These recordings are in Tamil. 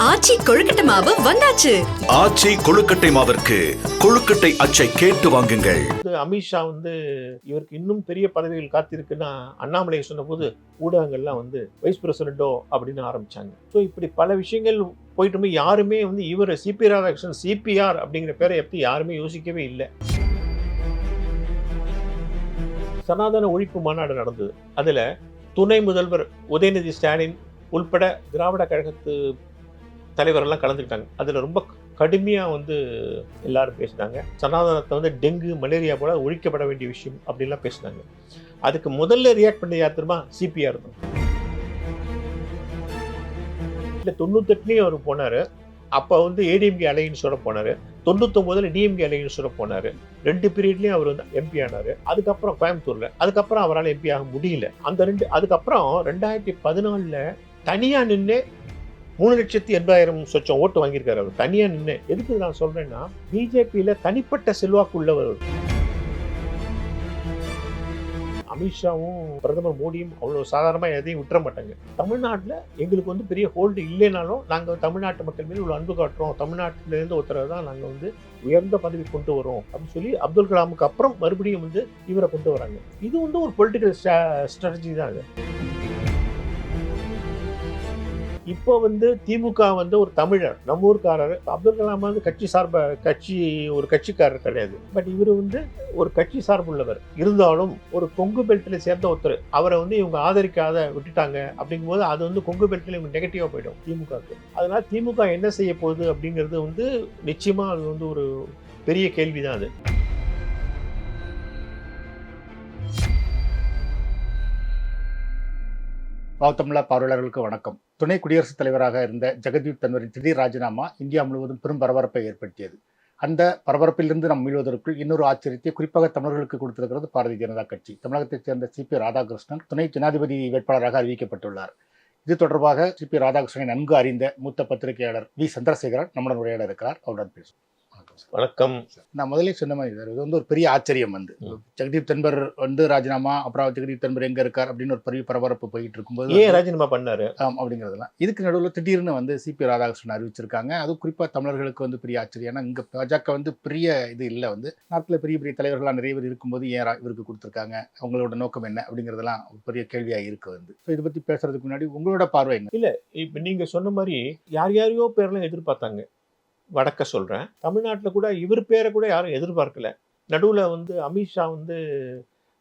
ஆச்சி கொழுக்கட்டை மாவு வந்தாச்சு. ஆச்சி கொழுக்கட்டை மாவிற்கு கொழுக்கட்டை அச்சை கேட்டு வாங்குங்கள். அமித்ஷா வந்து இவருக்கு இன்னும் பெரிய பதவிகள் காத்திருக்குன்னா அண்ணாமலை சொன்னபோது ஊடகங்கள்லாம் வந்து வைஸ் பிரசிடென்டோ அப்படின்னு ஆரம்பிச்சாங்க. ஸோ இப்படி பல விஷயங்கள் போயிட்டு யாருமே வந்து இவர் சிபி ராதாகிருஷ்ணன் சிபிஆர் அப்படிங்கிற பேரை பற்றி யாருமே யோசிக்கவே இல்லை. சனாதன ஒழிப்பு மாநாடு நடந்தது. அதில் துணை முதல்வர் உதயநிதி ஸ்டாலின் உள்பட திராவிட கழகத்து தலைவரெல்லாம் கலந்துக்கிட்டாங்க. அதில் ரொம்ப கடுமையாக வந்து எல்லாரும் பேசினாங்க. சனாதனத்தை வந்து டெங்கு மலேரியா போல ஒழிக்கப்பட வேண்டிய விஷயம் அப்படின்லாம் பேசினாங்க. அதுக்கு முதல்ல ரியாக்ட் பண்ண யார் தெரியுமா? சிபிஆர் தான். இல்லை தொண்ணூத்தெட்டுலேயும் அவர் போனார். அப்போ வந்து ஏடிஎம்கே அலையன்ஸோட போனார். தொண்ணூத்தொம்போதில் டிஎம்கே அலையன்ஸோட போனார். ரெண்டு பீரியட்லேயும் அவர் வந்து எம்பி ஆனார். அதுக்கப்புறம் கோயம்புத்தூரில். அதுக்கப்புறம் அவரால் எம்பி ஆக முடியல. அந்த ரெண்டு அதுக்கப்புறம் ரெண்டாயிரத்தி பதினாலில் தனியாக நின்று மூணு லட்சத்தி எண்பதாயிரம் சொச்சம் ஓட்டு வாங்கியிருக்காரு அவர். தனியாக நின்று எதுக்கு நான் சொல்கிறேன்னா பிஜேபியில் தனிப்பட்ட செல்வாக்கு உள்ளவர் அமித்ஷாவும் பிரதமர் மோடியும் அவ்வளோ சாதாரணமாக எதையும் விட்டுற மாட்டாங்க. தமிழ்நாட்டில் எங்களுக்கு வந்து பெரிய ஹோல்டு இல்லைனாலும் நாங்கள் தமிழ்நாட்டு மக்கள் மீது இவ்வளோ அன்பு காட்டுறோம். தமிழ்நாட்டிலேருந்து ஒருத்தரை தான் நாங்கள் வந்து உயர்ந்த பதவி கொண்டு வரோம் அப்படின்னு சொல்லி அப்துல் கலாமுக்கு அப்புறம் மறுபடியும் வந்து இவரை கொண்டு வராங்க. இது வந்து ஒரு பொலிட்டிக்கல் ஸ்ட்ராட்டஜி தான் அது. இப்போ வந்து திமுக வந்து ஒரு தமிழர் நம்ம ஊர்க்காரர் அப்துல் கலாம் வந்து கட்சி சார்ப கட்சி ஒரு கட்சிக்காரர் கிடையாது. பட் இவர் வந்து ஒரு கட்சி சார்புள்ளவர். இருந்தாலும் ஒரு கொங்கு பெல்ட்டில் சேர்ந்த ஒருத்தர் அவரை வந்து இவங்க ஆதரிக்காத விட்டுட்டாங்க அப்படிங்கும்போது அது வந்து கொங்கு பெல்ட்டில் இவங்க நெகட்டிவாக போயிடும் திமுகவுக்கு. அதனால திமுக என்ன செய்ய போகுது அப்படிங்கிறது வந்து நிச்சயமாக அது வந்து ஒரு பெரிய கேள்விதான் அது. வாத்தமில்லா பார்வையாளர்களுக்கு வணக்கம். துணை குடியரசுத் தலைவராக இருந்த ஜெகதீப் தன்வரின் திடீர் ராஜினாமா இந்தியா முழுவதும் பெரும் பரபரப்பை ஏற்படுத்தியது. அந்த பரபரப்பிலிருந்து நாம் மீள்வதற்குள் இன்னொரு ஆச்சரியத்தை குறிப்பாக தமிழர்களுக்கு கொடுத்திருக்கிறது பாரதிய ஜனதா கட்சி. தமிழகத்தைச் சேர்ந்த சிபி ராதாகிருஷ்ணன் துணை ஜனாதிபதி வேட்பாளராக அறிவிக்கப்பட்டுள்ளார். இது தொடர்பாக சிபி ராதாகிருஷ்ணனை நன்கு அறிந்த மூத்த பத்திரிகையாளர் வி. சந்திரசேகரன் நம்முடன் உரையாட இருக்கிறார் அவருடன் பேசுவோம். வணக்கம். நான் முதலே சொன்ன மாதிரி சார் இது வந்து ஒரு பெரிய ஆச்சரியம் வந்து. ஜெகதீப் தன்பர் வந்து ராஜினாமா அப்புறம் ஜெகதீப் தன்பர் எங்க இருக்கார் அப்படின்னு ஒரு பெரிய பரபரப்பு போயிட்டு இருக்கும்போது ஏன் ராஜினாமா பண்ணாரு? அப்படிங்கிறதெல்லாம். இதுக்கு நடுவில் திடீர்னு வந்து சிபி ராதாகிருஷ்ணன் அறிவிச்சிருக்காங்க. அதுவும் குறிப்பாக தமிழர்களுக்கு வந்து பெரிய ஆச்சரியம். ஏன்னா இங்கே பாஜக வந்து பெரிய இது இல்லை வந்து. நாட்டில் பெரிய பெரிய தலைவர்களாக நிறைய பேர் இருக்கும்போது ஏன் இவருக்கு கொடுத்துருக்காங்க? அவங்களோட நோக்கம் என்ன? அப்படிங்கிறதெல்லாம் ஒரு பெரிய கேள்வியாக இருக்கு வந்து. ஸோ இதை பற்றி பேசுறதுக்கு முன்னாடி உங்களோட பார்வை என்ன? இப்போ நீங்க சொன்ன மாதிரி யார் யாரையோ பேர்லாம் எதிர்பார்த்தாங்க. வடக்க சொல்கிறேன் தமிழ்நாட்டில் கூட இவர் பேரை கூட யாரும் எதிர்பார்க்கல. நடுவில் வந்து அமித்ஷா வந்து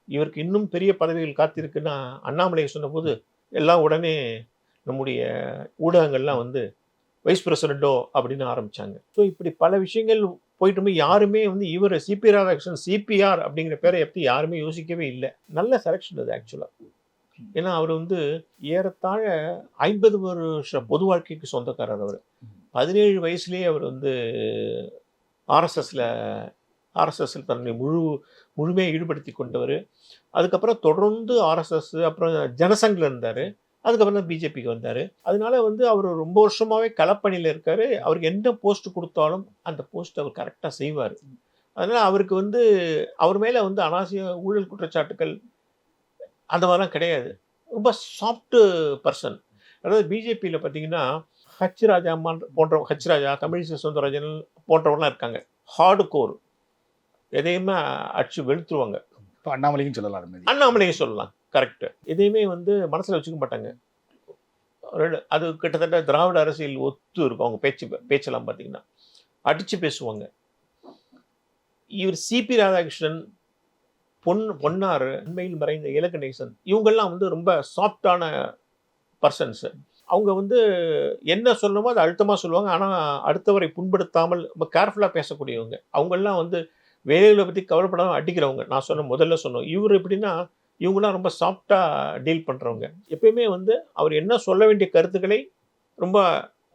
இவருக்கு இன்னும் பெரிய பதவிகள் காத்திருக்குன்னா அண்ணாமலை சொன்னபோது எல்லாம் உடனே நம்முடைய ஊடகங்கள்லாம் வந்து வைஸ் பிரசிடென்டோ அப்படின்னு ஆரம்பித்தாங்க ஸோ இப்படி பல விஷயங்கள் போயிட்டுமே யாருமே வந்து இவர் சிபி ராதாகிருஷ்ணன் சிபிஆர் அப்படிங்கிற பேரை எப்படி யாருமே யோசிக்கவே இல்லை. நல்ல செலெக்ஷன் அது ஆக்சுவலாக ஏன்னா அவர் வந்து ஏறத்தாழ ஐம்பது வருஷ பொது வாழ்க்கைக்கு சொந்தக்காரர் அவர். பதினேழு வயசுலேயே அவர் வந்து ஆர்எஸ்எஸில் ஆர்எஸ்எஸ்ஸில் தன்னை முழு முழுமையாக ஈடுபடுத்தி கொண்டவர். அதுக்கப்புறம் தொடர்ந்து ஆர்எஸ்எஸ் அப்புறம் ஜனசங்கில் இருந்தார். அதுக்கப்புறம் தான் பிஜேபிக்கு வந்தார். அதனால வந்து அவர் ரொம்ப வருஷமாகவே களப்பணியில் இருக்கார். அவருக்கு என்ன போஸ்ட் கொடுத்தாலும் அந்த போஸ்ட் அவர் கரெக்டாக செய்வார். அதனால் அவருக்கு வந்து அவர் மேலே வந்து அனாவசிய ஊழல் குற்றச்சாட்டுகள் அந்த மாதிரிலாம் கிடையாது. ரொம்ப சாஃப்ட்டு பர்சன் அதாவது பிஜேபியில் பார்த்தீங்கன்னா ஹச் ராஜா அம்மான் போன்ற ஹச் ராஜா தமிழிசை சவுந்தரராஜன் போன்றவங்களாம் இருக்காங்க. ஹார்டு கோர் எதையுமே அடிச்சு வெளுத்துருவாங்க. இப்போ அண்ணாமலையும் சொல்லலாம் அது மாதிரி. அண்ணாமலையை சொல்லலாம். கரெக்ட் எதையுமே வந்து மனசில் வச்சுக்க மாட்டாங்க. அது கிட்டத்தட்ட திராவிட அரசியல் ஒத்து இருக்கும். அவங்க பேச்சு பேச்செல்லாம் பார்த்தீங்கன்னா. அடிச்சு பேசுவாங்க. இவர் சிபி ராதாகிருஷ்ணன் பொன் பொன்னார் உண்மையில் மறைந்த இலக்கணேசன் இவங்கெல்லாம் வந்து ரொம்ப சாஃப்டான பர்சன்ஸ் அவங்க வந்து என்ன சொல்லணுமோ அதை அழுத்தமாக சொல்லுவாங்க. ஆனால் அடுத்தவரை புண்படுத்தாமல் ரொம்ப கேர்ஃபுல்லாக பேசக்கூடியவங்க. அவங்கெல்லாம் வந்து வேலைகளை பற்றி கவலைப்படாமல் அடிக்கிறவங்க. நான் சொன்ன முதல்ல சொன்னோம். இவர் எப்படின்னா இவங்களாம் ரொம்ப சாஃப்டாக டீல் பண்ணுறவங்க எப்பயுமே வந்து அவர் என்ன சொல்ல வேண்டிய கருத்துக்களை ரொம்ப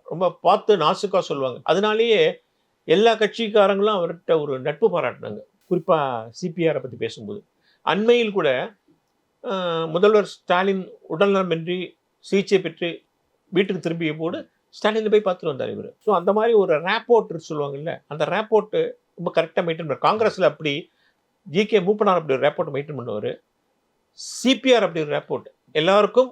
ரொம்ப பார்த்து நாசுக்காக சொல்லுவாங்க. அதனாலேயே எல்லா கட்சிக்காரங்களும் அவர்கிட்ட ஒரு நட்பு பாராட்டினாங்க. குறிப்பாக சிபிஆரை பற்றி பேசும்போது. அண்மையில் கூட முதல்வர் ஸ்டாலின் உடல்நலமின்றி சிகிச்சை பெற்று வீட்டுக்கு திரும்பிய போடு ஸ்டாலினை போய் பார்த்துட்டு வந்தார் இவர். ஸோ அந்த மாதிரி ஒரு ரேப்போர்ட் சொல்லுவாங்கல்ல அந்த ரேப்போர்ட்டு ரொம்ப கரெக்டாக மெயின்டைன் பண்ண காங்கிரஸில் அப்படி ஜிகே மூப்பனார் அப்படி ஒரு ரேப்போர்ட் மெயின்டைன் பண்ணுவார். சிபிஆர் அப்படி ஒரு ரேப்போர்ட் எல்லாருக்கும்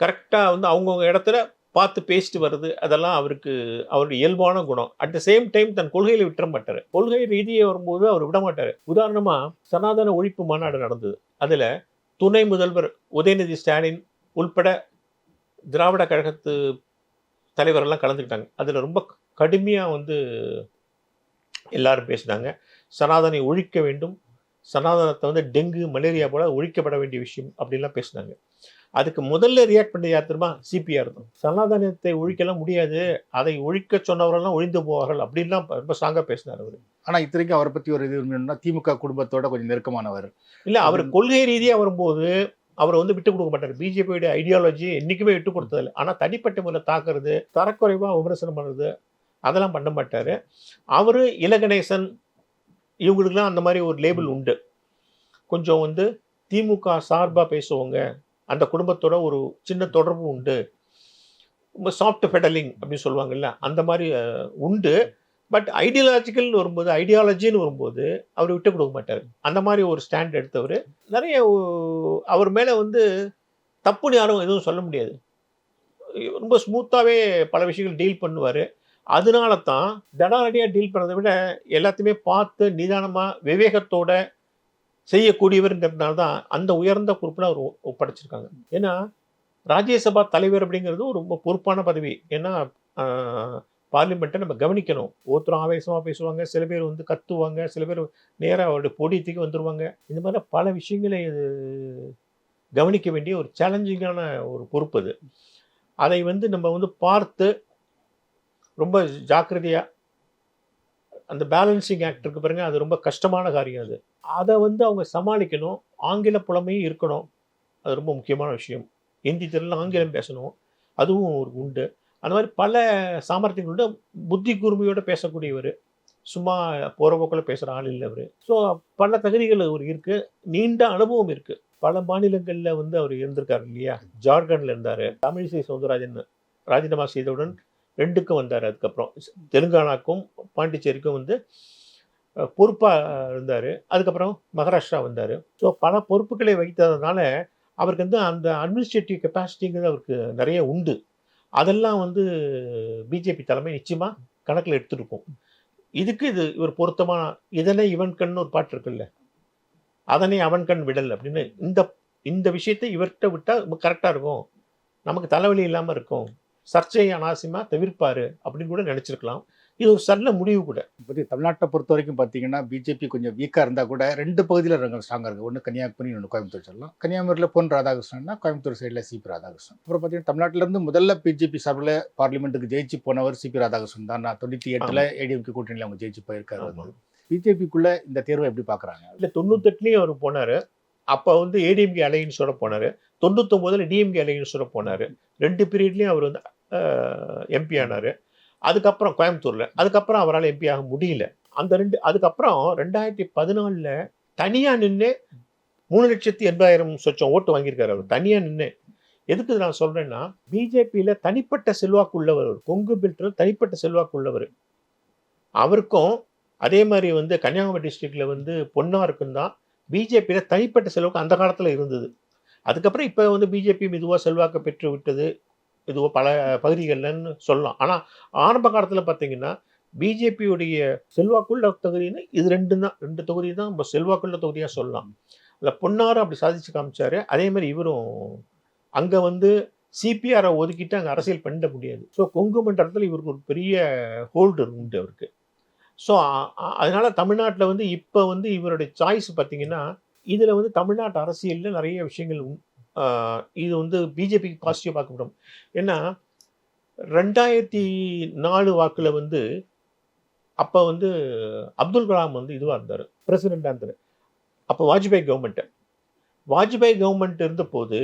கரெக்டாக வந்து அவங்கவுங்க இடத்துல பார்த்து பேசிட்டு வருது அதெல்லாம் அவருக்கு அவருடைய இயல்பான குணம். அட் த சேம் டைம் தன் கொள்கையில் விட்டுற மாட்டார். கொள்கை ரீதியை வரும்போது அவர் விட மாட்டார். உதாரணமாக சனாதன ஒழிப்பு மாநாடு நடந்தது. அதில் துணை முதல்வர் உதயநிதி ஸ்டாலின் உள்பட திராவிட கழகத்து தலைவரெல்லாம் கலந்துக்கிட்டாங்க. அதில் ரொம்ப கடுமையாக வந்து எல்லாரும் பேசினாங்க. சனாதனை ஒழிக்க வேண்டும். சனாதனத்தை வந்து டெங்கு மலேரியா போல ஒழிக்கப்பட வேண்டிய விஷயம் அப்படின்லாம் பேசினாங்க. அதுக்கு முதல்ல ரியாக்ட் பண்ண யார் தெரியுமா? சிபிஆர் தான். சனாதனத்தை ஒழிக்கலாம் முடியாது. அதை ஒழிக்க சொன்னவரெல்லாம் ஒழிந்து போவார்கள் அப்படின்லாம் ரொம்ப ஸ்ட்ராங்காக பேசினார் அவர். ஆனா இத்தனைக்கும் அவரை பத்தி ஒரு இது என்னன்னா திமுக குடும்பத்தோட கொஞ்சம் நெருக்கமானவர். இல்லை அவர் கொள்கை ரீதியாக வரும்போது அவர் வந்து விட்டு கொடுக்க மாட்டார். பிஜேபியோட ஐடியாலஜி என்றைக்குமே விட்டு கொடுத்ததில்லை. ஆனால் தனிப்பட்ட முறையில் தாக்குறது தரக்குறைவாக விமர்சனம் பண்ணுறது அதெல்லாம் பண்ண மாட்டார். அவர் இலகணேசன் இவங்களுக்குலாம் அந்த மாதிரி ஒரு லேபிள் உண்டு. கொஞ்சம் வந்து திமுக சார்பாக பேசுவாங்க அந்த குடும்பத்தோட ஒரு சின்ன தொடர்பு உண்டு. சாஃப்ட் பெடலிங் அப்படின்னு சொல்லுவாங்கல்ல அந்த மாதிரி உண்டு. பட் ஐடியாலஜிக்கல்னு வரும்போது ஐடியாலஜின்னு வரும்போது அவர் விட்டு கொடுக்க மாட்டார். அந்த மாதிரி ஒரு ஸ்டாண்ட் எடுத்தவர். நிறைய அவர் மேலே வந்து தப்புன்னு யாரும் எதுவும் சொல்ல முடியாது. ரொம்ப ஸ்மூத்தாகவே பல விஷயங்கள் டீல் பண்ணுவார். அதனால தான் தடாரடியாக டீல் பண்ணுறதை விட எல்லாத்தையுமே பார்த்து நிதானமாக விவேகத்தோட செய்யக்கூடியவருங்கிறதுனால தான் அந்த உயர்ந்த பொறுப்பில் அவர் ஒ- ஒப்படைச்சிருக்காங்க. ஏன்னா ராஜ்யசபா தலைவர் அப்படிங்கிறது ஒரு ரொம்ப பொறுப்பான பதவி. ஏன்னா பார்லிமெண்ட்டை நம்ம கவனிக்கணும். ஒருத்தரும் ஆவேசமாக பேசுவாங்க சில பேர் வந்து கத்துவாங்க சில பேர் நேராக அவருடைய பொடியத்துக்கு வந்துருவாங்க. இந்த மாதிரி பல விஷயங்களை இது கவனிக்க வேண்டிய ஒரு சேலஞ்சிங்கான ஒரு பொறுப்பு அது. அதை வந்து நம்ம வந்து பார்த்து ரொம்ப ஜாக்கிரதையாக அந்த பேலன்சிங் ஆக்ட் இருக்கு பாருங்க அது ரொம்ப கஷ்டமான காரியம் அது. அதை வந்து அவங்க சமாளிக்கணும். ஆங்கில புலமையும் இருக்கணும். அது ரொம்ப முக்கியமான விஷயம். ஹிந்தி தெரியல ஆங்கிலம் பேசணும். அதுவும் ஒரு உண்டு. அந்த மாதிரி பல சாமர்த்தியங்களோட புத்தி கூர்மையோடு பேசக்கூடியவர். சும்மா போகிற போக்கில் பேசுகிற ஆள் இல்லை அவர். ஸோ பல தகுதிகள் அவர் இருக்குது நீண்ட அனுபவம் இருக்குது பல மாநிலங்களில் வந்து அவர் இருந்திருக்காரு இல்லையா? ஜார்க்கண்டில் இருந்தார். தமிழிசை சவுந்தரராஜன் ராஜினாமா செய்தவுடன் ரெண்டுக்கும் வந்தார் அதுக்கப்புறம். தெலுங்கானாக்கும் பாண்டிச்சேரிக்கும் வந்து பொறுப்பாக இருந்தார். அதுக்கப்புறம் மகாராஷ்டிரா வந்தார். ஸோ பல பொறுப்புகளை வகித்ததுனால அவருக்கு வந்து அந்த அட்மினிஸ்ட்ரேட்டிவ் கெப்பாசிட்டிங்கிறது அவருக்கு நிறைய உண்டு. அதெல்லாம் வந்து பிஜேபி தலைமை நிச்சயமாக கணக்கில் எடுத்துருக்கும். இதுக்கு இது இவர் பொருத்தமான இதனை இவன் கண் ஒரு பாட்டு இருக்குல்ல அதனை அவன் கண் விடல் அப்படின்னு இந்த இந்த விஷயத்தை இவர்கிட்ட விட்டால் கரெக்டாக இருக்கும். நமக்கு தலைவலி இல்லாமல் இருக்கும். சர்ச்சையை அனாவசியமாக தவிர்ப்பார் அப்படின்னு கூட நினச்சிருக்கலாம். இது ஒரு நல்ல முடிவு கூட. பத்தி தமிழ்நாட்டை பொறுத்த வரைக்கும் பார்த்தீங்கன்னா பிஜேபி கொஞ்சம் வீக்காக இருந்தால் கூட ரெண்டு பகுதியில் இருக்காங்க ஸ்ட்ராங்காக இருக்குது ஒன்று கன்னியாகுமரி ஒன்று கோயம்புத்தூர் சொல்லலாம் கன்னியாகுமரியில் பொன் ராதாகிருஷ்ணன்னா கோயம்புத்தூர் சைடில் சிபி ராதாகிருஷ்ணன். அப்புறம் பார்த்தீங்கன்னா தமிழ்நாட்டிலேருந்து முதல்ல பிஜேபி சார்பில் பார்லிமெண்ட்டுக்கு ஜெயிச்சு போனவர் சிபி ராதாகிருஷ்ணன் தான். நான் தொண்ணூற்றி எட்டில் ஏடிஎம்கே கூட்டணியில் அவங்க ஜெயிச்சு போயிருக்காரு. வந்து. பிஜேபிக்குள்ள இந்த தேர்வை எப்படி பார்க்குறாங்க இல்லை தொண்ணூத்தெட்டுலேயும் அவர் போனார். அப்போ வந்து ஏடிஎம்கே அலையன்ஸோட போனார். தொண்ணூத்தொம்போதில் டிஎம்கே அலையன்ஸோட போனார். ரெண்டு பீரியட்லேயும் அவர் வந்து எம்பி ஆனார். அதுக்கப்புறம் கோயம்புத்தூரில் அதுக்கப்புறம் அவரால் எம்பி ஆக முடியல. அந்த ரெண்டு அதுக்கப்புறம் ரெண்டாயிரத்தி பதினாலில் தனியாக நின்று மூணு லட்சத்தி எண்பதாயிரம் சொச்சம் ஓட்டு வாங்கியிருக்காரு அவர். தனியாக நின்று எதுக்கு நான் சொல்கிறேன்னா பிஜேபியில் தனிப்பட்ட செல்வாக்கு உள்ளவர் அவர். கொங்கு பெல்ட்டில் தனிப்பட்ட செல்வாக்கு உள்ளவர். அவருக்கும் அதே மாதிரி வந்து கன்னியாகுமரி டிஸ்ட்ரிக்டில் வந்து பொன்னாருக்கும் தான் பிஜேபியில் தனிப்பட்ட செல்வாக்கு அந்த காலத்தில் இருந்தது. அதுக்கப்புறம் இப்போ வந்து பிஜேபி மெதுவாக செல்வாக்கு பெற்று விட்டது. இது பல பகுதிகள்லன்னு சொல்லலாம். ஆனால் ஆரம்ப காலத்தில் பார்த்தீங்கன்னா பிஜேபியுடைய செல்வாக்குள்ள தொகுதின்னு இது ரெண்டு தான் ரெண்டு தொகுதி தான் நம்ம செல்வாக்குள்ள தொகுதியாக சொல்லலாம். இல்லை பொன்னாரும் அப்படி சாதிச்சு காமிச்சாரு. அதே மாதிரி இவரும் அங்கே வந்து சிபிஆரை ஒதுக்கிட்டு அங்கே அரசியல் பண்ணிட முடியாது. ஸோ கொங்கு மண்டலத்தில் இவருக்கு ஒரு பெரிய ஹோல்டு உண்டு அவருக்கு. ஸோ அதனால் தமிழ்நாட்டில் வந்து இப்போ வந்து இவருடைய சாய்ஸ் பார்த்திங்கன்னா இதில் வந்து தமிழ்நாட்டு அரசியலில் நிறைய விஷயங்கள் உண்- இது வந்து பிஜேபிக்கு பாசிட்டிவ் பார்க்கப்படும் ஏன்னா ரெண்டாயிரத்தி நாலு வாக்கில் வந்து அப்போ வந்து அப்துல் கலாம் வந்து இதுவாக இருந்தார் பிரசிடெண்ட்டாக இருந்தார். அப்போ வாஜ்பாய் கவர்மெண்ட்டு வாஜ்பாய் கவர்மெண்ட் இருந்தபோது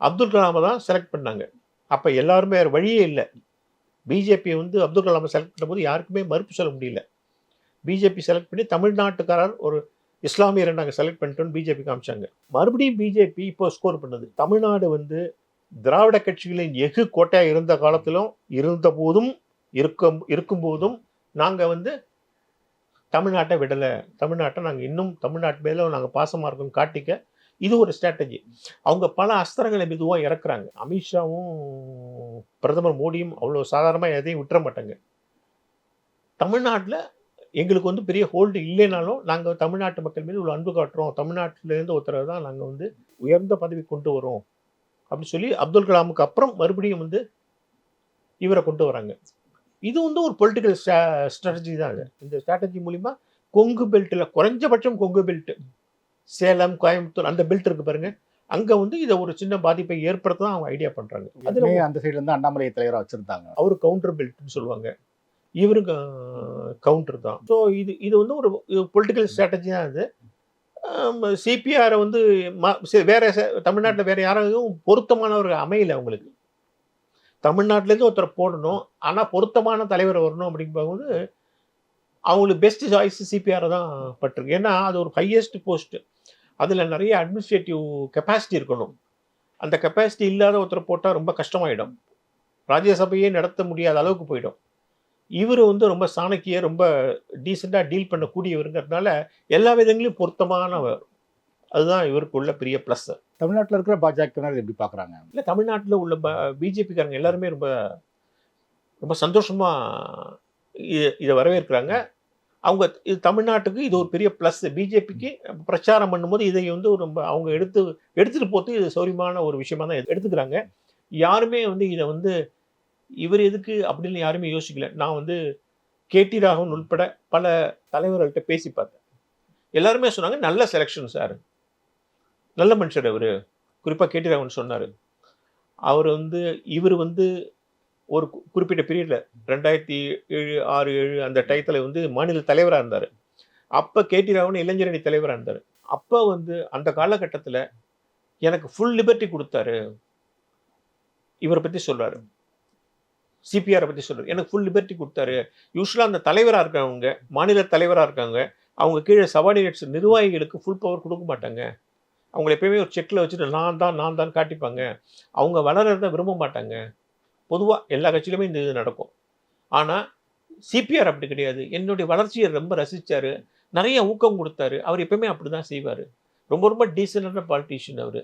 அப்துல் கலாமை தான் செலக்ட் பண்ணாங்க. அப்போ எல்லாருமே வேறு வழியே இல்லை. பிஜேபி வந்து அப்துல் கலாமை செலக்ட் பண்ணும்போது யாருக்குமே மறுப்பு சொல்ல முடியல. பிஜேபி செலக்ட் பண்ணி தமிழ்நாட்டுக்காரர் ஒரு இஸ்லாமியரை நாங்கள் செலக்ட் பண்ணிட்டோம் பிஜேபி காமிச்சாங்க. மறுபடியும் பிஜேபி இப்போ ஸ்கோர் பண்ணுது. தமிழ்நாடு வந்து திராவிட கட்சிகளின் எஃகு கோட்டையாக இருந்த காலத்திலும் இருந்த போதும் இருக்கும் இருக்கும்போதும் நாங்கள் வந்து தமிழ்நாட்டை விடலை. தமிழ்நாட்டை நாங்கள் இன்னும் தமிழ்நாட்டு மேலே நாங்கள் பாசமாக இருக்கோம் காட்டிக்க இது ஒரு ஸ்ட்ராட்டஜி அவங்க பல அஸ்திரங்களை மெதுவாக இறக்குறாங்க. அமித்ஷாவும் பிரதமர் மோடியும் அவ்வளோ சாதாரணமாக எதையும் விட்டுற மாட்டாங்க. தமிழ்நாட்டில் எங்களுக்கு வந்து பெரிய ஹோல்டு இல்லைனாலும் நாங்கள் தமிழ்நாட்டு மக்கள் மீது இவ்வளோ அன்பு காட்டுறோம். தமிழ்நாட்டிலேருந்து ஒருத்தரை தான் நாங்கள் வந்து உயர்ந்த பதவி கொண்டு வரோம். அப்படின்னு சொல்லி அப்துல் கலாமுக்கு அப்புறம் மறுபடியும் வந்து இவரை கொண்டு வராங்க. இது வந்து ஒரு பொலிட்டிக்கல் ஸ்ட்ராட்டஜி தான் இது இந்த ஸ்ட்ராட்டஜி மூலிமா கொங்கு பெல்ட்டில் குறைஞ்சபட்சம் கொங்கு பெல்ட் சேலம் கோயம்புத்தூர் அந்த பெல்ட் இருக்கு பாருங்க. அங்கே வந்து இதை ஒரு சின்ன பாதிப்பை ஏற்படுத்த தான் அவங்க ஐடியா பண்ணுறாங்க அதில் ஏற்கனவே அந்த சைடுல இருந்து அண்ணாமலை தலைவராக வச்சிருந்தாங்க. அவர் கவுண்டர் பெல்ட்னு சொல்லுவாங்க. இவருக்கு கவுண்டர் தான். ஸோ இது இது வந்து ஒரு பொலிட்டிக்கல் ஸ்ட்ராட்டஜி தான் இது சிபிஆரை வந்து வேற தமிழ்நாட்டில் வேற யாரும் பொருத்தமானவர்கள் அமையல அவங்களுக்கு. தமிழ்நாட்டிலேருந்து ஒருத்தர் போடணும். ஆனால் பொருத்தமான தலைவர் வரணும் அப்படிங்கும்போது அவங்களுக்கு பெஸ்ட் சாய்ஸ் சிபிஆர் தான் பட்டிருக்கு. ஏன்னா அது ஒரு ஹையஸ்ட் போஸ்ட் அதில் நிறைய அட்மினிஸ்ட்ரேட்டிவ் கெப்பாசிட்டி இருக்கணும். அந்த கெப்பாசிட்டி இல்லாத ஒருத்தர் போட்டால் ரொம்ப கஷ்டமாயிடும். ராஜ்யசபையே நடத்த முடியாத அளவுக்கு போயிடும். இவர் வந்து ரொம்ப சாணக்கிய ரொம்ப டீசெண்டாக டீல் பண்ணக்கூடியவருங்கிறதுனால எல்லா விதங்களையும் பொருத்தமானவர். அதுதான் இவருக்கு உள்ள பெரிய ப்ளஸ் தமிழ்நாட்டுல இருக்கிற பாஜகவினர் எப்படி பாக்குறாங்க இல்லை தமிழ்நாட்டில் உள்ள பிஜேபிக்காரங்க எல்லாருமே ரொம்ப ரொம்ப சந்தோஷமா இ- இதை வரவேற்கிறாங்க. அவங்க இது தமிழ்நாட்டுக்கு இது ஒரு பெரிய ப்ளஸ் பிஜேபிக்கு பிரச்சாரம் பண்ணும்போது இதை வந்து ரொம்ப அவங்க எடுத்து எடுத்துட்டு போட்டு இது சௌரியமான ஒரு விஷயமா தான் எடு- எடுத்துக்கிறாங்க. யாருமே வந்து இதை வந்து இவர் எதுக்கு அப்படின்னு யாருமே யோசிக்கல. நான் வந்து கேடி ராகவன் உள்பட பல தலைவர்கள்ட்ட பேசி பார்த்தேன். எல்லாருமே சொன்னாங்க நல்ல செலெக்ஷன் சார் நல்ல மனுஷர் அவர். குறிப்பாக கேடி ராகவன் சொன்னார். அவர் வந்து இவர் வந்து ஒரு குறிப்பிட்ட பீரியடில் ரெண்டாயிரத்தி ஏழு ஆறு ஏழு அந்த டயத்தில் வந்து மாநில தலைவராக இருந்தார். அப்போ கேடி ராகவன் இளைஞரணி தலைவராக இருந்தார். அப்போ வந்து அந்த காலகட்டத்தில் எனக்கு ஃபுல் லிபர்ட்டி கொடுத்தாரு. இவரை பற்றி சொல்கிறாரு சிபிஆரை பற்றி சொல்கிறார் எனக்கு ஃபுல் லிபர்ட்டி கொடுத்தாரு. யூஸ்வலாக அந்த தலைவராக இருக்கவங்க மாநில தலைவராக இருக்காங்க அவங்க கீழே சபார்டினேட்ஸ் நிர்வாகிகளுக்கு ஃபுல் பவர் கொடுக்க மாட்டாங்க. அவங்கள எப்பயுமே ஒரு செக்கில் வச்சுட்டு நான் தான் நான் தான் காட்டிப்பாங்க. அவங்க வளர்றதை விரும்ப மாட்டாங்க. பொதுவாக எல்லா கட்சியிலுமே இந்த இது நடக்கும். ஆனால் சிபிஆர் அப்படி கிடையாது. என்னுடைய வளர்ச்சியை ரொம்ப ரசித்தார் நிறைய ஊக்கம் கொடுத்தாரு. அவர் எப்பயுமே அப்படி தான் செய்வார். ரொம்ப ரொம்ப டீசெண்டான பாலிட்டிஷியன் அவர்.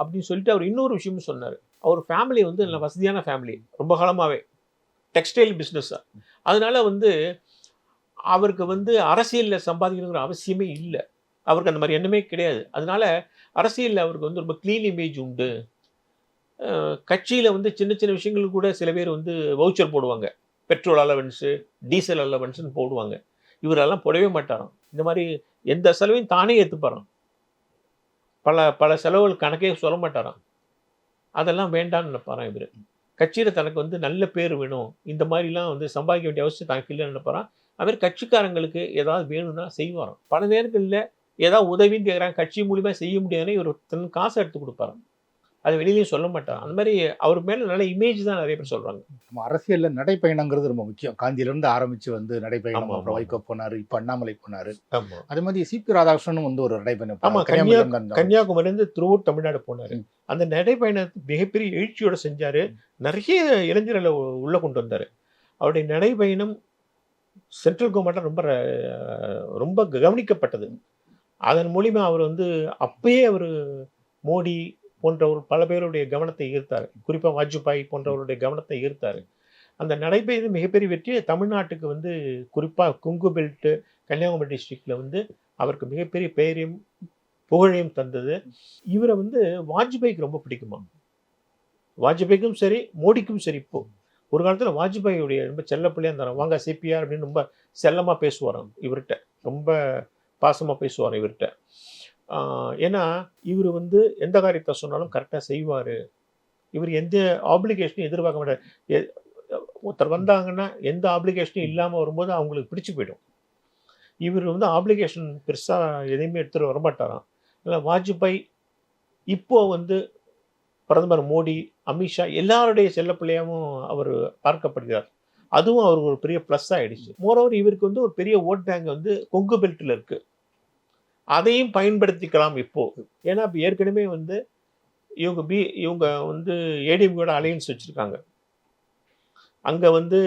அப்படின்னு சொல்லிட்டு அவர் இன்னொரு விஷயமும் சொன்னார். அவர் ஃபேமிலி வந்து நல்ல வசதியான ஃபேமிலி ரொம்ப காலமாகவே டெக்ஸ்டைல் பிஸ்னஸ் அதனால் வந்து அவருக்கு வந்து அரசியலில் சம்பாதிக்கணுங்கிற அவசியமே இல்லை. அவருக்கு அந்த மாதிரி எண்ணமே கிடையாது. அதனால அரசியலில் அவருக்கு வந்து ரொம்ப க்ளீன் இமேஜ் உண்டு. கட்சியில் வந்து சின்ன சின்ன விஷயங்கள் கூட சில பேர் வந்து வவுச்சர் போடுவாங்க. பெட்ரோல் அலவன்ஸு டீசல் அலவன்ஸ்னு போடுவாங்க. இவரெல்லாம் போடவே மாட்டாராம். இந்த மாதிரி எந்த செலவையும் தானே ஏற்றுப்பாராம் பல பல செலவுகள் கணக்கே சொல்ல மாட்டாராம். அதெல்லாம் வேண்டாம்னு நினைப்பாராம் இவர். கட்சியில் தனக்கு வந்து நல்ல பேர் வேணும். இந்த மாதிரிலாம் வந்து சம்பாதிக்க வேண்டிய அவசியம் தனக்கு இல்லைன்னு நினைப்பாறான் அது மாதிரி கட்சிக்காரங்களுக்கு ஏதாவது வேணும்னா செய்வாராம். பல நேரங்களில் ஏதாவது உதவின்னு கேட்குறாங்க கட்சி மூலிமா செய்ய முடியாதுன்னு இவர் தன் காசை எடுத்து கொடுப்பாராம். அது வெளியிலையும் சொல்ல மாட்டார் அந்த மாதிரி அவர் மேலே நல்ல இமேஜ் தான் நிறைய பேர் சொல்கிறாங்க நம்ம அரசியல்ல நடைப்பயணங்கிறது ரொம்ப முக்கியம். காந்தியில இருந்து ஆரம்பிச்சு வந்து நடைப்பயணம் அப்புறம். வைகோ போனாரு இப்ப அண்ணாமலை போனாரு. ஆமாம் அதே மாதிரி சிபி ராதாகிருஷ்ணனும் வந்து ஒரு நடைப்பயணம் ஆமா, போனாரு. கன்னியாகுமரியில இருந்து கன்னியாகுமரியிலேருந்து த்ரூ தமிழ்நாடு போனார். அந்த நடைப்பயணத்தை மிகப்பெரிய எழுச்சியோட செஞ்சார். நிறைய இளைஞர்களை உள்ள கொண்டு வந்தார். அவருடைய நடைப்பயணம் சென்ட்ரல் கவர்மெண்ட்டாக ரொம்ப ரொம்ப கவனிக்கப்பட்டது. அதன் மூலிமா அவர் வந்து அப்பயே அவர் மோடி போன்றவர் பல பேருடைய கவனத்தை ஈர்த்தார். குறிப்பாக வாஜ்பாய் போன்றவருடைய கவனத்தை ஈர்த்தார். அந்த நடைபெய்து மிகப்பெரிய வெற்றி தமிழ்நாட்டுக்கு வந்து குறிப்பாக குங்கு பெல்ட்டு கன்னியாகுமரி டிஸ்ட்ரிக்டில் வந்து அவருக்கு மிகப்பெரிய பெயரையும் புகழையும் தந்தது. இவரை வந்து வாஜ்பாய்க்கு ரொம்ப பிடிக்குமா? வாஜ்பாய்க்கும் சரி மோடிக்கும் சரி இப்போ. ஒரு காலத்தில் வாஜ்பாயுடைய ரொம்ப செல்லப்பிள்ளையாக இருந்தாராம். வாங்க சிபிஆர் அப்படின்னு ரொம்ப செல்லமாக பேசுவாராம் இவர்கிட்ட. ரொம்ப பாசமாக பேசுவார் இவர்கிட்ட. ஏன்னா இவர் வந்து எந்த காரியத்தை சொன்னாலும் கரெக்டாக செய்வார். இவர் எந்த ஆப்ளிகேஷனையும் எதிர்பார்க்க மாட்டார். ஒருத்தர் வந்தாங்கன்னா எந்த ஆப்ளிகேஷனும் இல்லாமல் வரும்போது அவங்களுக்கு பிடிச்சு போயிடும். இவர் வந்து ஆப்ளிகேஷன் பெருசாக எதையுமே எடுத்துகிட்டு வரமாட்டாராம் அதனால் வாஜ்பாய் இப்போ வந்து பிரதமர் மோடி அமித்ஷா எல்லாருடைய செல்லப்பிள்ளையாகவும் அவர் பார்க்கப்படுகிறார். அதுவும் அவருக்கு ஒரு பெரிய ப்ளஸ் ஆயிடுச்சு. மோரோவர் இவருக்கு வந்து ஒரு பெரிய ஓட் பேங்க் வந்து கொங்கு பெல்ட்டில் இருக்கு. அதையும் பயன்படுத்திக்கலாம் இப்போது ஏன்னா இப்போ ஏற்கனவே வந்து இவங்க பி இவங்க வந்து ஏடிஎம்கோட அலையன்ஸ் வச்சுருக்காங்க. அங்கே வந்து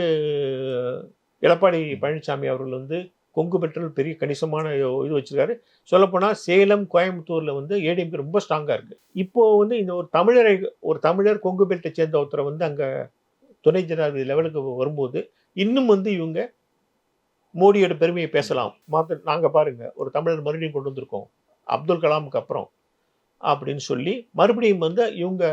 எடப்பாடி பழனிசாமி அவர்கள் வந்து கொங்கு பெற்றல் பெரிய கணிசமான இது வச்சுருக்காரு. சொல்லப்போனால் சேலம் கோயம்புத்தூரில் வந்து ஏடிஎம்கே ரொம்ப ஸ்ட்ராங்காக இருக்குது இப்போது வந்து இந்த ஒரு தமிழரை ஒரு தமிழர் கொங்கு பெல்ட்டை சேர்ந்த ஒருத்தரை வந்து அங்கே துணை ஜனாதிபதி லெவலுக்கு வரும்போது இன்னும் வந்து இவங்க மோடியோட பெருமையை பேசலாம். மாத்த நாங்கள் பாருங்கள் ஒரு தமிழர் மறுபடியும் கொண்டு வந்திருக்கோம். அப்துல் கலாமுக்கு அப்புறம் அப்படின்னு சொல்லி மறுபடியும் வந்து இவங்க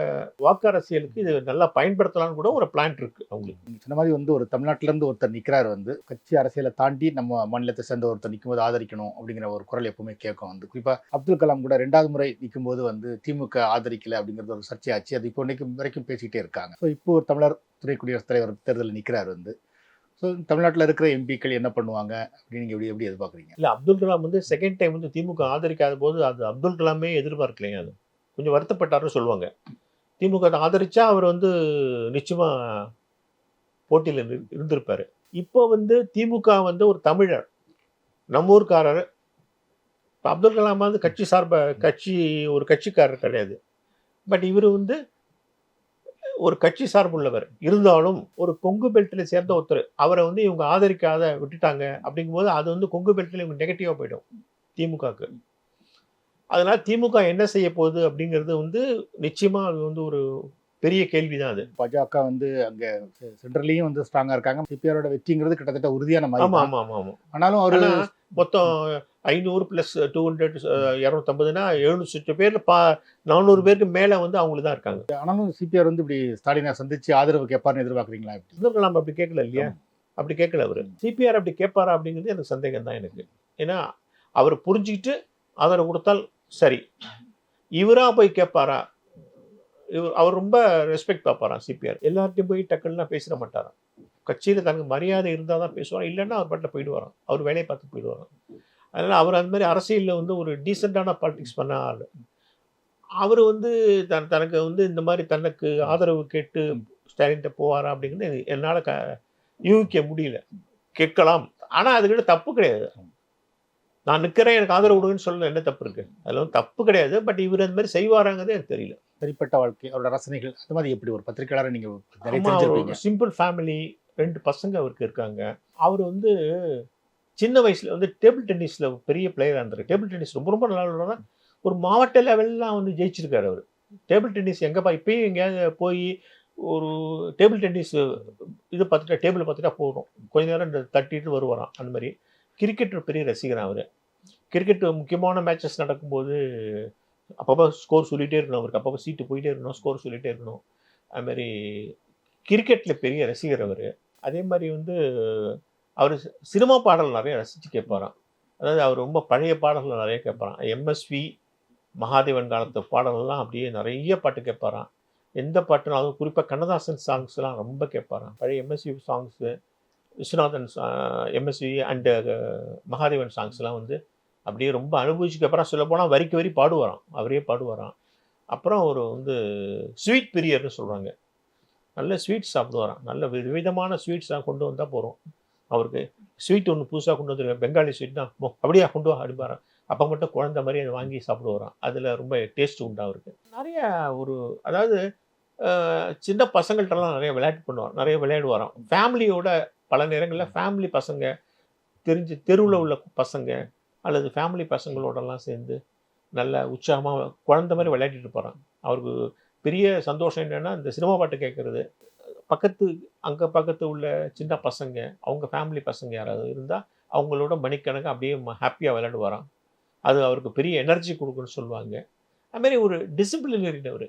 வாக்கு அரசியலுக்கு இது நல்லா பயன்படுத்தலாம்னு கூட ஒரு பிளான் இருக்கு அவங்களுக்கு. சொன்ன மாதிரி வந்து ஒரு தமிழ்நாட்டிலேருந்து ஒருத்தர் நிற்கிறாரு வந்து கட்சி அரசியலை தாண்டி நம்ம மாநிலத்தை சேர்ந்த ஒருத்தர் நிற்கும்போது ஆதரிக்கணும் அப்படிங்கிற ஒரு குரல் எப்பவுமே கேட்கும் வந்து. குறிப்பாக அப்துல் கலாம் கூட ரெண்டாவது முறை நிற்கும்போது வந்து திமுக ஆதரிக்கல அப்படிங்கிறது ஒரு சர்ச்சையாச்சு. அது இப்போ இன்னைக்கு வரைக்கும் பேசிக்கிட்டே இருக்காங்க. ஸோ இப்போ ஒரு தமிழர் துணை குடியரசுத் தலைவர் தேர்தலில் நிற்கிறார் வந்து ஸோ தமிழ்நாட்டில் இருக்கிற எம்பிக்கள் என்ன பண்ணுவாங்க? அப்படின்னு நீங்க எப்படி எப்படி எதிர்பார்க்குறீங்க? இல்லை அப்துல் கலாம் வந்து செகண்ட் டைம் வந்து திமுக ஆதரிக்காத போது அது அப்துல் கலாமே எதிர்பார்க்கலைங்க அது. கொஞ்சம் வருத்தப்பட்டார்னு சொல்லுவாங்க. திமுக அதை ஆதரிச்சா அவர் வந்து நிச்சயமாக போட்டியில் இரு- இப்போ வந்து திமுக வந்து ஒரு தமிழர் நம்ம ஊர்க்காரர். இப்போ அப்துல் கலாம் வந்து கட்சி சார்பாக கட்சி ஒரு கட்சிக்காரர் கிடையாது. பட் இவர் வந்து ஒரு கட்சி சார்புள்ளவர். இருந்தாலும் ஒரு கொங்கு பெல்ட்டில் சேர்ந்த ஒருத்தர் அவரை வந்து இவங்க ஆதரிக்காத விட்டுட்டாங்க அப்படிங்கும்போது அது வந்து கொங்கு பெல்ட்டில் இவங்க நெகட்டிவாக போயிடும் திமுகக்கு அதனால் திமுக என்ன செய்ய போகுது அப்படிங்கிறது வந்து நிச்சயமாக அது வந்து ஒரு பெரிய கேள்விதான் அது. பாஜக வந்து அங்க சென்ட்ரலையும் வந்து ஸ்ட்ராங்கா இருக்காங்க. சிபிஆரோட வெற்றிங்கிறது கிட்டத்தட்ட உறுதியான மாதிரி ஆமா தான். ஆமா ஆமா ஆமா. ஆனாலும் அவரு மொத்தம் ஐநூறு பிளஸ் டூ ஹண்ட்ரட் இரநூத்தம்பதுனா எழுநூறு சுற்று பேர்ல பா நானூறு பேருக்கு மேல வந்து அவங்களுக்கு தான் இருக்காங்க. ஆனாலும் சிபிஆர் வந்து இப்படி ஸ்டாலினை சந்திச்சு ஆதரவு கேட்பார்னு எதிர்பார்க்குறீங்களா அப்துல் கலாம் அப்படி கேட்கல இல்லையா? அப்படி கேட்கல அவரு. சிபிஆர் அப்படி கேட்பாரா அப்படிங்கிறது எனக்கு சந்தேகம் தான் எனக்கு. ஏன்னா அவர் புரிஞ்சுக்கிட்டு ஆதரவு கொடுத்தால் சரி. இவரா போய் கேட்பாரா? அவர் ரொம்ப ரெஸ்பெக்ட் பார்ப்பாராம் சிபிஆர். எல்லார்ட்டையும் போய் டக்குன்னா பேசிட மாட்டாராம். கட்சியில் தனக்கு மரியாதை இருந்தால் தான் பேசுவார் இல்லைன்னா அவர் பாட்டில் போயிடுவாராம். அவர் வேலையை பார்த்து போயிடுவாராம். அதனால் அவர் அந்த மாதிரி அரசியலில் வந்து ஒரு டீசெண்டான பாலிடிக்ஸ் பண்ண ஆள். அவர் வந்து தன் தனக்கு வந்து இந்த மாதிரி தனக்கு ஆதரவு கேட்டு ஸ்டாலின்கிட்ட போவாரா அப்படிங்கிறது என்னால் க யூகிக்க முடியல. கேட்கலாம். ஆனால் அதுக்கிட்ட தப்பு கிடையாது. நான் நிற்கிறேன் எனக்கு ஆதரவு கொடுங்கன்னு சொல்ல என்ன தப்பு இருக்கு? அதில் வந்து தப்பு கிடையாது பட் இவர் அந்த மாதிரி செய்வாராங்கிறது எனக்கு தெரியல. தனிப்பட்ட வாழ்க்கை அவரோட ரசனைகள் அந்த மாதிரி எப்படி ஒரு பத்திரிகையாளரை நீங்க நிறைய ஆமா, அவர் தெரிஞ்சிருப்பீங்க? ஒரு சிம்பிள் ஃபேமிலி ரெண்டு பசங்க அவருக்கு இருக்காங்க. அவர் வந்து சின்ன வயசுல வந்து டேபிள் டென்னிஸ்ல பெரிய பிளேயராக இருந்தார் டேபிள் டென்னிஸ் ரொம்ப ரொம்ப நல்லா. ஒரு மாவட்ட லெவல்லாம் வந்து ஜெயிச்சிருக்காரு அவர். டேபிள் டென்னிஸ் எங்கப்பா இப்பயும் எங்கேயாவது போய் ஒரு டேபிள் டென்னிஸ் இது பார்த்துட்டா டேபிள் பார்த்துட்டா போதும். கொஞ்ச நேரம் இந்த தட்டிட்டு வருவாராம் அந்த மாதிரி. கிரிக்கெட் பெரிய ரசிகர் அவர். கிரிக்கெட் முக்கியமான மேட்சஸ் நடக்கும்போது அப்பப்போ ஸ்கோர் சொல்லிகிட்டே இருக்கணும். அவருக்கு அப்பப்போ சீட்டு போயிட்டே இருக்கணும் ஸ்கோர் சொல்லிகிட்டே இருக்கணும். அதுமாரி கிரிக்கெட்டில் பெரிய ரசிகர் அவர். அதே மாதிரி வந்து அவர் சினிமா பாடல் நிறைய ரசித்து கேட்பாராம். அதாவது அவர் ரொம்ப பழைய பாடல்கள் நிறைய கேட்பாராம். எம்எஸ்வி மகாதேவன் காலத்து பாடல்கள்லாம் அப்படியே நிறைய பாட்டு கேட்பாராம். எந்த பாட்டுனாலும் குறிப்பாக கண்ணதாசன் சாங்ஸ்லாம் ரொம்ப கேட்பாராம். பழைய MSV songs Viswanathan MSV and uh, Mahadevan சாங்ஸ்லாம் வந்து அப்படியே ரொம்ப அனுபவிச்சுக்கு அப்புறம் சொல்ல போனால் வரிக்கு வரி பாடுவாராம். அவரே பாடுவாராம். அப்புறம் ஒரு வந்து ஸ்வீட் பிரியர்னு சொல்கிறாங்க நல்ல ஸ்வீட்ஸ் சாப்பிடுவாராம். நல்ல விதவிதமான ஸ்வீட்ஸாக கொண்டு வந்தால் போகிறோம் அவருக்கு ஸ்வீட் ஒன்று புதுசாக கொண்டு வந்துருக்கேன் பெங்காலி ஸ்வீட் தான். அப்படியே கொண்டு வா அப்படிப்பாராம் அப்போ மட்டும் குழந்த மாதிரி அதை வாங்கி சாப்பிடுவாராம். அதில் ரொம்ப டேஸ்ட் உண்டாக அவருக்கு. நிறைய ஒரு அதாவது சின்ன பசங்கள்கிட்டலாம் நிறைய விளையாட்டு பண்ணுவார் நிறைய விளையாடுவாராம். ஃபேமிலியோட பல நேரங்களில் ஃபேமிலி பசங்க தெரிஞ்சு தெருவில் உள்ள பசங்க அல்லது ஃபேமிலி பசங்களோடலாம் சேர்ந்து நல்ல உற்சாகமாக குழந்த மாதிரி விளையாடிட்டு போகிறான் அவருக்கு பெரிய சந்தோஷம் என்னென்னா இந்த சினிமா பாட்டு கேட்குறது. பக்கத்து அங்கே பக்கத்து உள்ள சின்ன பசங்க அவங்க ஃபேமிலி பசங்க யாராவது இருந்தால் அவங்களோட மணிக்கணக்கு அப்படியே ஹாப்பியாக விளையாடுவாராம் அது அவருக்கு பெரிய எனர்ஜி கொடுக்குன்னு சொல்லுவாங்க. அதுமாரி ஒரு டிசிப்ளினரின் அவர்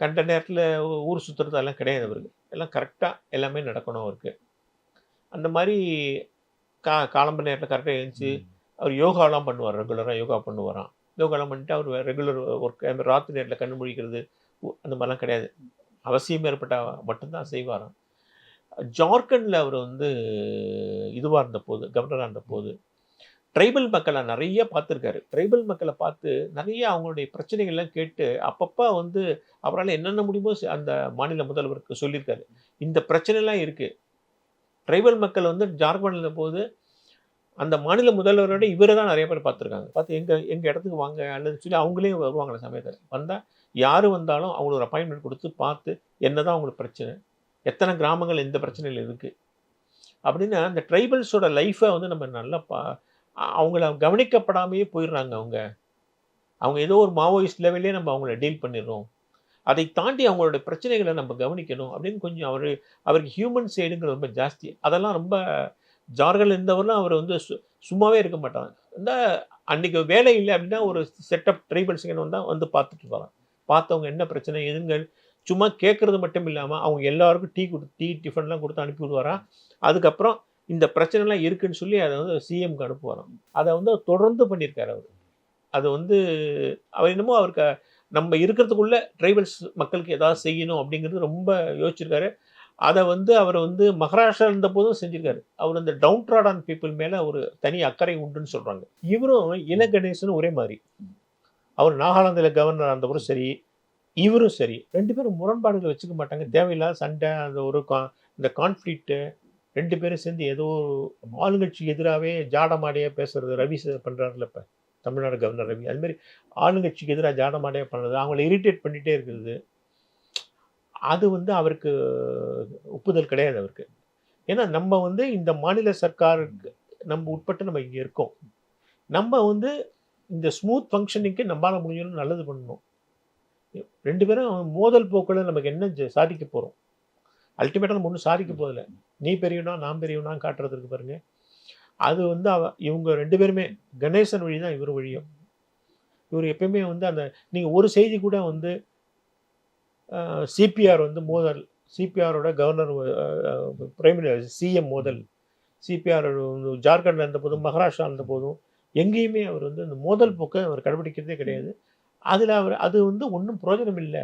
கண்ட நேரத்தில் ஊர் சுற்றுறது எல்லாம் கிடையாது அவருக்கு. எல்லாம் கரெக்டாக எல்லாமே நடக்கணும் அவருக்கு. அந்த மாதிரி கா காலம்பு நேரத்தில் கரெக்டாக எழுந்துச்சு. அவர் யோகாலாம் பண்ணுவார் ரெகுலராக யோகா பண்ணுவாராம். யோகாலாம் பண்ணிட்டு அவர் ரெகுலர் ஒர்க் ராத்திரி நேரத்தில் கண்ணு முழிக்கிறது அந்த மாதிரிலாம் கிடையாது. அவசியம் ஏற்பட்டால் மட்டும்தான் செய்வாராம். ஜார்க்கண்டில் அவர் வந்து இதுவாக இருந்த போது கவர்னராக இருந்த போது ட்ரைபல் மக்களை நிறைய பார்த்துருக்காரு. ட்ரைபல் மக்களை பார்த்து நிறைய அவங்களுடைய பிரச்சனைகள்லாம் கேட்டு அப்பப்போ வந்து அவரால் என்னென்ன முடியுமோ அந்த மாநில முதல்வருக்கு சொல்லியிருக்காரு. இந்த பிரச்சனைலாம் இருக்குது ட்ரைபல் மக்கள் வந்து ஜார்க்கண்டில் போது அந்த மாநில முதல்வரோட இவரை தான் நிறைய பேர் பார்த்துருக்காங்க. பார்த்து எங்கள் எங்கள் இடத்துக்கு வாங்க அல்லது சொல்லி அவங்களே வருவாங்களே சமயத்தில். வந்தால் யார் வந்தாலும் அவங்களுக்கு ஒரு அப்பாயின்மெண்ட் கொடுத்து பார்த்து என்னதான் அவங்களுக்கு பிரச்சனை எத்தனை கிராமங்கள் எந்த பிரச்சனையில் இருக்குது அப்படின்னு அந்த ட்ரைபல்ஸோட லைஃப்பை வந்து நம்ம நல்லா பா அவங்கள கவனிக்கப்படாமையே போயிடுறாங்க அவங்க. அவங்க ஏதோ ஒரு மாவோயிஸ்ட் லெவல்லே நம்ம அவங்கள டீல் பண்ணிடுறோம். அதை தாண்டி அவங்களோட பிரச்சனைகளை நம்ம கவனிக்கணும் அப்படின்னு கொஞ்சம் அவர் அவருக்கு ஹியூமன் சைடுங்கிறது ரொம்ப ஜாஸ்தி. அதெல்லாம் ரொம்ப ஜார்கள் இருந்தவரெலாம் அவர் வந்து சு- சும்மாவே இருக்க மாட்டாங்க. இந்த அன்றைக்கி வேலை இல்லை அப்படின்னா ஒரு செட்டப் ட்ரைபல் செகண்ட் வந்தால் வந்து பார்த்துட்டு போகலாம் பார்த்தவங்க என்ன பிரச்சனை எதுங்கள் சும்மா கேட்குறது மட்டும் இல்லாமல் அவங்க எல்லாருக்கும் டீ கொடு டீ டிஃபன்லாம் கொடுத்து அனுப்பி விடுவாரா? அதுக்கப்புறம் இந்த பிரச்சனைலாம் இருக்குன்னு சொல்லி அதை வந்து சிஎம்க்கு அனுப்புவாராம். அதை வந்து தொடர்ந்து பண்ணியிருக்காரு அவர். அது வந்து அவர் என்னமோ அவருக்கு நம்ம இருக்கிறதுக்குள்ள ட்ரைபல்ஸ் மக்களுக்கு ஏதாவது செய்யணும் அப்படிங்கிறது ரொம்ப யோசிச்சிருக்காரு. அதை வந்து அவர் வந்து மகாராஷ்டிரா இருந்த போதும் செஞ்சிருக்காரு. அவர் அந்த டவுன் ட்ராடான் பீப்புள் மேலே ஒரு தனி அக்கறை உண்டுன்னு சொல்கிறாங்க இவரும் இல கணேசனும் ஒரே மாதிரி. அவர் நாகாலாந்தில் கவர்னர் இருந்தவரும் சரி இவரும் சரி. ரெண்டு பேரும் முரண்பாடுகளை வச்சுக்க மாட்டாங்க. தேவையில்லாத சண்டை அந்த ஒரு கா இந்த கான்ஃப்ளிக்ட்டு ரெண்டு பேரும் சேர்ந்து ஏதோ ஒரு ஆளுங்கட்சிக்கு எதிராகவே ஜாடமாடையாக பேசுறது ரவி பண்ணுறாருல இப்போ தமிழ்நாடு கவர்னர் ரவி அது மாதிரி ஆளுங்கட்சிக்கு எதிராக ஜாடமாடையாக பண்ணுறது அவங்கள இரிட்டேட் பண்ணிகிட்டே இருக்கிறது. அது வந்து அவருக்கு ஒப்புதல் கிடையாது அவருக்கு. ஏன்னா நம்ம வந்து இந்த மாநில சர்க்காருக்கு நம்ம உட்பட்டு நம்ம இங்கே இருக்கோம். நம்ம வந்து இந்த ஸ்மூத் ஃபங்க்ஷனிங்க்கு நம்மளால் முடிஞ்சணும் நல்லது பண்ணணும். ரெண்டு பேரும் மோதல் போக்கில் நமக்கு என்ன சாதிக்க போகிறோம் அல்டிமேட்டாக நம்ம ஒன்றும் சாதிக்க போதில்லை நீ பெரியவனா நான் பெரியவனா காட்டுறதுக்கு பாருங்கள் அது வந்து அவ இவங்க ரெண்டு பேருமே கணேசன் வழி தான் இவர் வழியும். இவர் எப்பயுமே வந்து அந்த நீங்கள் ஒரு செய்தி கூட வந்து சிபிஆர் வந்து மோதல் சிபிஆரோட கவர்னர் பிரைம் சிஎம் மோதல். சிபிஆர் ஜார்க்கண்டில் இருந்த போதும் மகாராஷ்டிரா இருந்த போதும் எங்கேயுமே அவர் வந்து அந்த மோதல் போக்கை அவர் கடைபிடிக்கிறதே கிடையாது. அதில் அவர் அது வந்து ஒன்றும் பிரயோஜனம் இல்லை.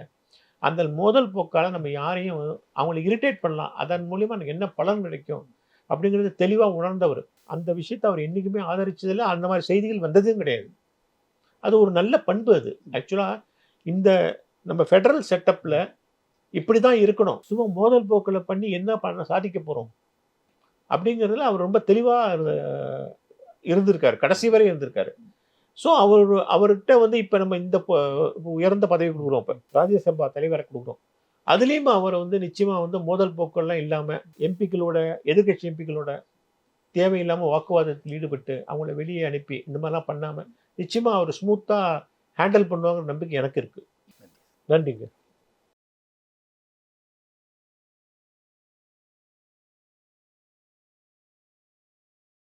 அந்த மோதல் போக்கால் நம்ம யாரையும் அவங்களை இரிட்டேட் பண்ணலாம். அதன் மூலிமா எனக்கு என்ன பலன் கிடைக்கும் அப்படிங்கிறது தெளிவாக உணர்ந்தவர். அந்த விஷயத்தை அவர் என்றைக்குமே ஆதரிச்சதில்லை. அந்த மாதிரி செய்திகள் வந்ததும் கிடையாது. அது ஒரு நல்ல பண்பு அது. ஆக்சுவலாக இந்த நம்ம ஃபெடரல் செட்டப்பில் இப்படி தான் இருக்கணும். சும்மா மோதல் போக்கில் பண்ணி என்ன பண்ண சாதிக்க போகிறோம் அப்படிங்கிறதுல அவர் ரொம்ப தெளிவாக இருந்திருக்காரு. கடைசி வரை இருந்திருக்காரு. ஸோ அவர் அவர்கிட்ட வந்து இப்போ நம்ம இந்த உயர்ந்த பதவி கொடுக்குறோம் இப்போ. ராஜ்யசபா தலைவரை கொடுக்குறோம். அதுலேயும் அவர் வந்து நிச்சயமாக வந்து மோதல் போக்கெல்லாம் இல்லாமல் எம்பிக்களோட எதிர்க்கட்சி எம்பிக்களோட தேவையில்லாமல் வாக்குவாதத்தில் ஈடுபட்டு அவங்கள வெளியே அனுப்பி இந்த மாதிரிலாம் பண்ணாமல் நிச்சயமாக அவர் ஸ்மூத்தாக ஹேண்டில் பண்ணுவாங்கிற நம்பிக்கை எனக்கு இருக்குது நன்றிங்க.